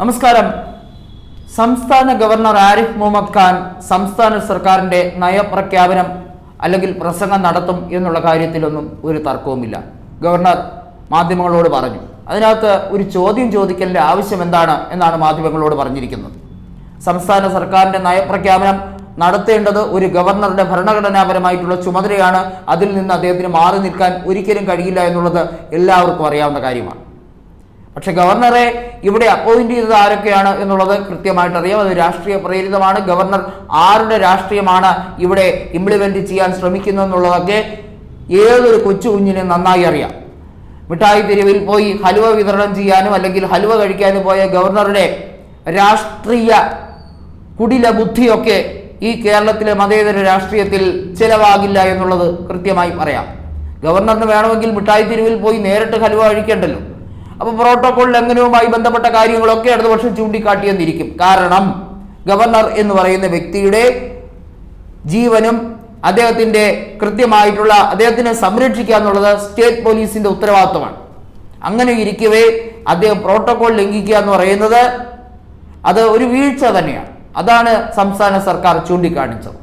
നമസ്കാരം. സംസ്ഥാന ഗവർണർ ആരിഫ് മുഹമ്മദ് ഖാൻ സംസ്ഥാന സർക്കാരിന്റെ നയപ്രഖ്യാപനം അല്ലെങ്കിൽ പ്രസംഗം നടത്തും എന്നുള്ള കാര്യത്തിലൊന്നും ഒരു തർക്കവുമില്ല. ഗവർണർ മാധ്യമങ്ങളോട് പറഞ്ഞു. അതിനകത്ത് ഒരു ചോദ്യം ചോദിക്കലിന്റെ ആവശ്യം എന്താണ് എന്നാണ് മാധ്യമങ്ങളോട് പറഞ്ഞിരിക്കുന്നത്. സംസ്ഥാന സർക്കാരിന്റെ നയപ്രഖ്യാപനം നടത്തേണ്ടത് ഒരു ഗവർണറുടെ ഭരണഘടനാപരമായിട്ടുള്ള ചുമതലയാണ്. അതിൽ നിന്ന് അദ്ദേഹത്തിന് മാറി നിൽക്കാൻ ഒരിക്കലും കഴിയില്ല എന്നുള്ളത് എല്ലാവർക്കും അറിയാവുന്ന കാര്യമാണ്. പക്ഷെ ഗവർണറെ ഇവിടെ അപ്പോയിന്റ് ചെയ്തത് ആരൊക്കെയാണ് എന്നുള്ളത് കൃത്യമായിട്ട് അറിയാം അത് രാഷ്ട്രീയ പ്രേരിതമാണ്. ഗവർണർ ആരുടെ രാഷ്ട്രീയമാണ് ഇവിടെ ഇംപ്ലിമെന്റ് ചെയ്യാൻ ശ്രമിക്കുന്നത് എന്നുള്ളതൊക്കെ ഏതൊരു കൊച്ചു കുഞ്ഞിനും നന്നായി അറിയാം. മിഠായി തെരുവിൽ പോയി ഹലുവ വിതരണം ചെയ്യാനും അല്ലെങ്കിൽ ഹലുവ കഴിക്കാനും പോയ ഗവർണറുടെ രാഷ്ട്രീയ കുടില ബുദ്ധിയൊക്കെ ഈ കേരളത്തിലെ മതേതര രാഷ്ട്രീയത്തിൽ ചിലവാകില്ല എന്നുള്ളത് കൃത്യമായി പറയാം. ഗവർണറിന് വേണമെങ്കിൽ മിഠായി തെരുവിൽ പോയി നേരിട്ട് ഹലുവ കഴിക്കേണ്ടല്ലോ. അപ്പൊ പ്രോട്ടോകോൾ ലംഘനവുമായി ബന്ധപ്പെട്ട കാര്യങ്ങളൊക്കെ ഇടതുപക്ഷം ചൂണ്ടിക്കാട്ടിയെന്നിരിക്കും. കാരണം ഗവർണർ എന്ന് പറയുന്ന വ്യക്തിയുടെ ജീവനും അദ്ദേഹത്തിന്റെ കൃത്യമായിട്ടുള്ള അദ്ദേഹത്തിനെ സംരക്ഷിക്കുക എന്നുള്ളത് സ്റ്റേറ്റ് പോലീസിന്റെ ഉത്തരവാദിത്വമാണ്. അങ്ങനെ ഇരിക്കവേ അദ്ദേഹം പ്രോട്ടോകോൾ ലംഘിക്കുക എന്ന് പറയുന്നത് അത് ഒരു വീഴ്ച തന്നെയാണ്. അതാണ് സംസ്ഥാന സർക്കാർ ചൂണ്ടിക്കാണിച്ചത്.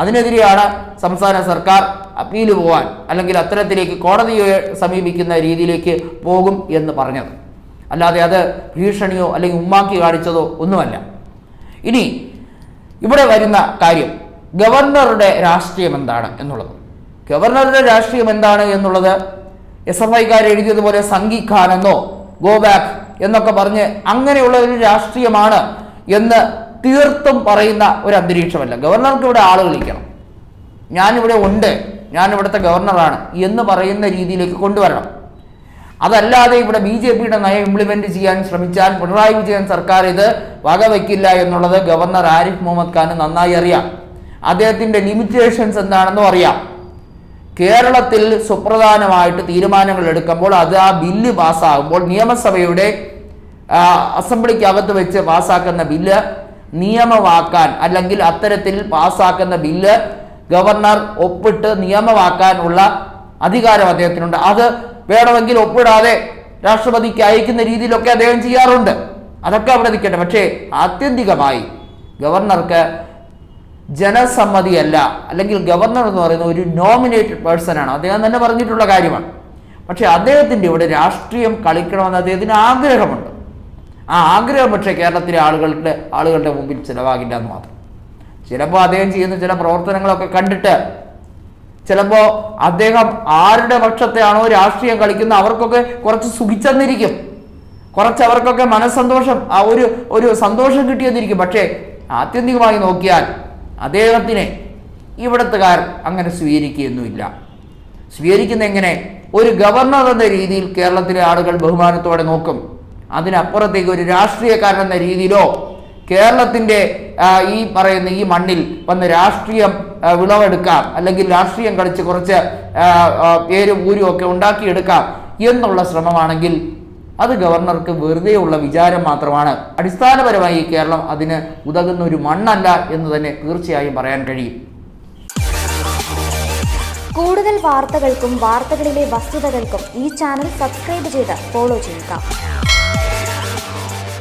അതിനെതിരെയാണ് സംസ്ഥാന സർക്കാർ അപ്പീൽ പോവാൻ അല്ലെങ്കിൽ അത്തരത്തിലേക്ക് കോടതിയെ സമീപിക്കുന്ന രീതിയിലേക്ക് പോകും എന്ന് പറഞ്ഞത്. അല്ലാതെ അത് ഭീഷണിയോ അല്ലെങ്കിൽ ഉമ്മാക്കി കാണിച്ചതോ ഒന്നുമല്ല. ഇനി ഇവിടെ വരുന്ന കാര്യം ഗവർണറുടെ രാഷ്ട്രീയം എന്താണ് എന്നുള്ളത്. ഗവർണറുടെ രാഷ്ട്രീയം എന്താണ് എന്നുള്ളത് എസ് എഫ് ഐക്കാർ എഴുതിയതുപോലെ സംഗി ഖാൻ എന്നോ ഗോ ബാക്ക് എന്നൊക്കെ പറഞ്ഞ് അങ്ങനെയുള്ള ഒരു രാഷ്ട്രീയമാണ് എന്ന് തീർത്തും പറയുന്ന ഒരു അന്തരീക്ഷമല്ല. ഗവർണർക്ക് ഇവിടെ ആളുകൾ ഇരിക്കണം ഞാനിവിടെ ഉണ്ട്. ഞാൻ ഇവിടുത്തെ ഗവർണറാണ്. എന്ന് പറയുന്ന രീതിയിലേക്ക് കൊണ്ടുവരണം. അതല്ലാതെ ഇവിടെ ബി ജെ പിയുടെ നയം ഇംപ്ലിമെന്റ് ചെയ്യാൻ ശ്രമിച്ചാൽ പിണറായി വിജയൻ സർക്കാർ ഇത് വകവെക്കില്ല എന്നുള്ളത് ഗവർണർ ആരിഫ് മുഹമ്മദ് ഖാന് നന്നായി അറിയാം. അദ്ദേഹത്തിന്റെ ലിമിറ്റേഷൻസ് എന്താണെന്നും അറിയാം. കേരളത്തിൽ സുപ്രധാനമായിട്ട് തീരുമാനങ്ങൾ എടുക്കുമ്പോൾ അത് ആ ബില്ല് പാസ്സാകുമ്പോൾ നിയമസഭയുടെ അസംബ്ലിക്കകത്ത് വെച്ച് പാസ്സാക്കുന്ന ബില്ല് നിയമമാക്കാൻ അല്ലെങ്കിൽ അത്തരത്തിൽ പാസ്സാക്കുന്ന ബില്ല് ഗവർണർ ഒപ്പിട്ട് നിയമമാക്കാനുള്ള അധികാരം അദ്ദേഹത്തിനുണ്ട്. അത് വേണമെങ്കിൽ ഒപ്പിടാതെ രാഷ്ട്രപതിക്ക് അയക്കുന്ന രീതിയിലൊക്കെ അദ്ദേഹം ചെയ്യാറുണ്ട്. അതൊക്കെ അവിടെ നിൽക്കട്ടെ. പക്ഷേ ആത്യന്തികമായി ഗവർണർക്ക് ജനസമ്മതിയല്ല. അല്ലെങ്കിൽ ഗവർണർ എന്ന് പറയുന്ന ഒരു നോമിനേറ്റഡ് പേഴ്സൺ ആണ്. അദ്ദേഹം തന്നെ പറഞ്ഞിട്ടുള്ള കാര്യമാണ്. പക്ഷേ അദ്ദേഹത്തിന്റെ ഇവിടെ രാഷ്ട്രീയം കളിക്കണമെന്ന് അദ്ദേഹത്തിന് ആഗ്രഹമുണ്ട്. ആ ആഗ്രഹം പക്ഷേ കേരളത്തിലെ ആളുകളുടെ ആളുകളുടെ മുമ്പിൽ ചിലവാകില്ല എന്ന് മാത്രം. ചിലപ്പോൾ അദ്ദേഹം ചെയ്യുന്ന ചില പ്രവർത്തനങ്ങളൊക്കെ കണ്ടിട്ട് ചിലപ്പോൾ അദ്ദേഹം ആരുടെ പക്ഷത്തെയാണോ രാഷ്ട്രീയം കളിക്കുന്ന അവർക്കൊക്കെ കുറച്ച് സുഖിച്ചെന്നിരിക്കും കുറച്ച് അവർക്കൊക്കെ മനസ്സന്തോഷം ആ ഒരു ഒരു സന്തോഷം കിട്ടിയെന്നിരിക്കും. പക്ഷേ ആത്യന്തികമായി നോക്കിയാൽ അദ്ദേഹത്തിനെ ഇവിടത്തുകാർ അങ്ങനെ സ്വീകരിക്കുകയൊന്നുമില്ല. സ്വീകരിക്കുന്ന എങ്ങനെ? ഒരു ഗവർണർ എന്ന രീതിയിൽ കേരളത്തിലെ ആളുകൾ ബഹുമാനത്തോടെ നോക്കും. അതിനപ്പുറത്തേക്ക് ഒരു രാഷ്ട്രീയക്കാരൻ എന്ന രീതിയിലോ കേരളത്തിന്റെ ഈ പറയുന്ന ഈ മണ്ണിൽ വന്ന് രാഷ്ട്രീയം വിളവെടുക്കാം അല്ലെങ്കിൽ രാഷ്ട്രീയം കളിച്ച് കുറച്ച് പേരും ഊരും ഒക്കെ ഉണ്ടാക്കിയെടുക്കാം എന്നുള്ള ശ്രമമാണെങ്കിൽ അത് ഗവർണർക്ക് വെറുതെ ഉള്ള വിചാരം മാത്രമാണ്. അടിസ്ഥാനപരമായി കേരളം അതിന് ഉതകുന്ന ഒരു മണ്ണല്ല എന്ന് തന്നെ തീർച്ചയായും പറയാൻ കഴിയും. കൂടുതൽ വാർത്തകൾക്കും വാർത്തകളിലെ വസ്തുതകൾക്കും ഈ ചാനൽ സബ്സ്ക്രൈബ് ചെയ്ത് ഫോളോ ചെയ്യുക.